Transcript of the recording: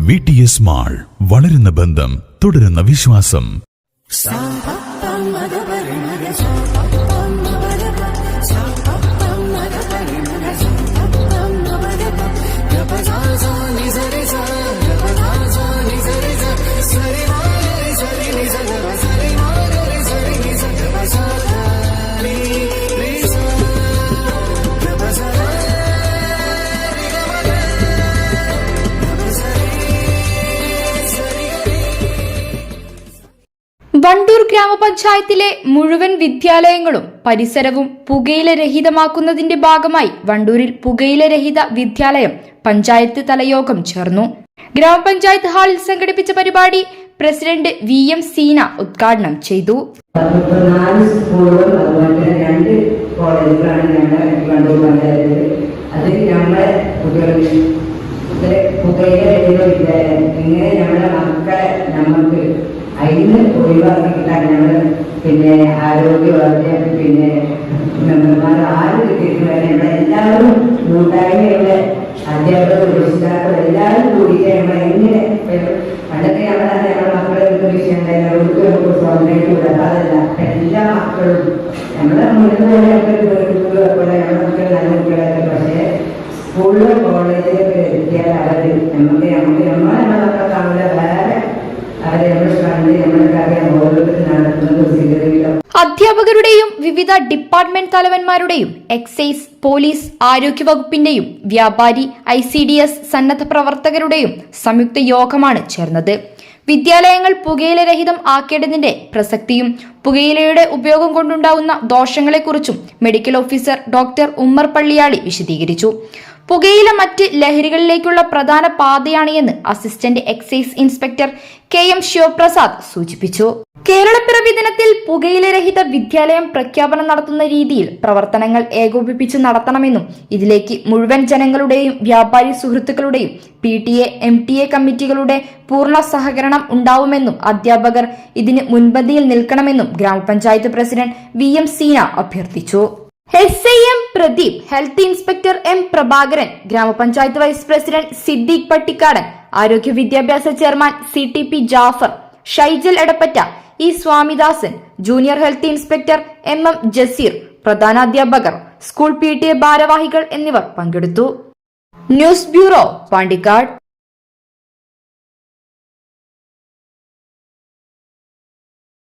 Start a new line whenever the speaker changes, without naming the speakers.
V T S mall വളരുന്ന ബന്ധം തുടരുന്ന വിശ്വാസം.
വണ്ടൂർ ഗ്രാമപഞ്ചായത്തിലെ മുഴുവൻ വിദ്യാലയങ്ങളും പരിസരവും പുകയില രഹിതമാക്കുന്നതിന്റെ ഭാഗമായി വണ്ടൂരിൽ പുകയില രഹിത വിദ്യാലയം പഞ്ചായത്ത് തലയോഗം ചേർന്നു. ഗ്രാമപഞ്ചായത്ത് ഹാളിൽ സംഘടിപ്പിച്ച പരിപാടി പ്രസിഡന്റ് വി എം സീന ഉദ്ഘാടനം ചെയ്തു.
ഇങ്ങനെ നമ്മുടെ മക്കളെ നമുക്ക് അതിന് ഒഴിവാക്കി കിട്ടാൻ ഞങ്ങൾ പിന്നെ ആരോഗ്യവകുപ്പ് പിന്നെ മെമ്പർമാർ ആര് കിട്ടിയിട്ട് എല്ലാവരും കൂട്ടായ്മയുള്ള അധ്യാപകർ രക്ഷിതാക്കൾ എല്ലാവരും കൂടിയിട്ട് നമ്മൾ എങ്ങനെ പണ്ടൊക്കെ നമ്മളെ ഞങ്ങളുടെ മക്കളെ ഒരു വിഷയം ഉണ്ടായില്ല അവർക്ക് നമുക്ക് സ്വന്തമായിട്ട് വിടാതല്ല എല്ലാ മക്കളും നമ്മളെ മുഴുവനൊക്കെ പോലെ നമ്മുടെ മക്കൾ നല്ല കുട്ടികളൊക്കെ പക്ഷേ സ്കൂളിലും കോളേജിലൊക്കെ എത്തിയാൽ
അധ്യാപകരുടെയും വിവിധ ഡിപ്പാർട്ട്മെന്റ് തലവന്മാരുടെയും എക്സൈസ് പോലീസ് ആരോഗ്യവകുപ്പിന്റെയും വ്യാപാരി ഐ സി ഡി എസ് സന്നദ്ധ പ്രവർത്തകരുടെയും സംയുക്ത യോഗമാണ് ചേർന്നത്. വിദ്യാലയങ്ങൾ പുകയിലരഹിതം ആക്കേണ്ടതിന്റെ പ്രസക്തിയും പുകയിലയുടെ ഉപയോഗം കൊണ്ടുണ്ടാവുന്ന ദോഷങ്ങളെക്കുറിച്ചും medical officer doctor Ummer Palliyali വിശദീകരിച്ചു. പുകയില മറ്റ് ലഹരികളിലേക്കുള്ള പ്രധാന പാതയാണ് എന്ന് assistant excise inspector K M Sivaprasad സൂചിപ്പിച്ചു. കേരളപ്പിറവി ദിനത്തിൽ പുകയിലരഹിത വിദ്യാലയം പ്രഖ്യാപനം നടത്തുന്ന രീതിയിൽ പ്രവർത്തനങ്ങൾ ഏകോപിപ്പിച്ച് നടത്തണമെന്നും ഇതിലേക്ക് മുഴുവൻ ജനങ്ങളുടെയും വ്യാപാരി സുഹൃത്തുക്കളുടെയും P T A M T A കമ്മിറ്റികളുടെ പൂർണ സഹകരണം ഉണ്ടാവുമെന്നും അധ്യാപകർ ഇതിന് മുൻപന്തിയിൽ നിൽക്കണമെന്നും ഗ്രാമപഞ്ചായത്ത് പ്രസിഡന്റ് വി എം സീന അഭ്യർത്ഥിച്ചു. S I M Pradeep health inspector M Prabhakaran ഗ്രാമപഞ്ചായത്ത് വൈസ് പ്രസിഡന്റ് സിദ്ദീഖ് പട്ടിക്കാടൻ ആരോഗ്യ വിദ്യാഭ്യാസ chairman C T P Jafar Shaijal Edappatta E Swamidasan junior health inspector M M Jaseer പ്രധാനാധ്യാപകർ school P T A ഭാരവാഹികൾ എന്നിവർ പങ്കെടുത്തു. News bureau Pandikkad.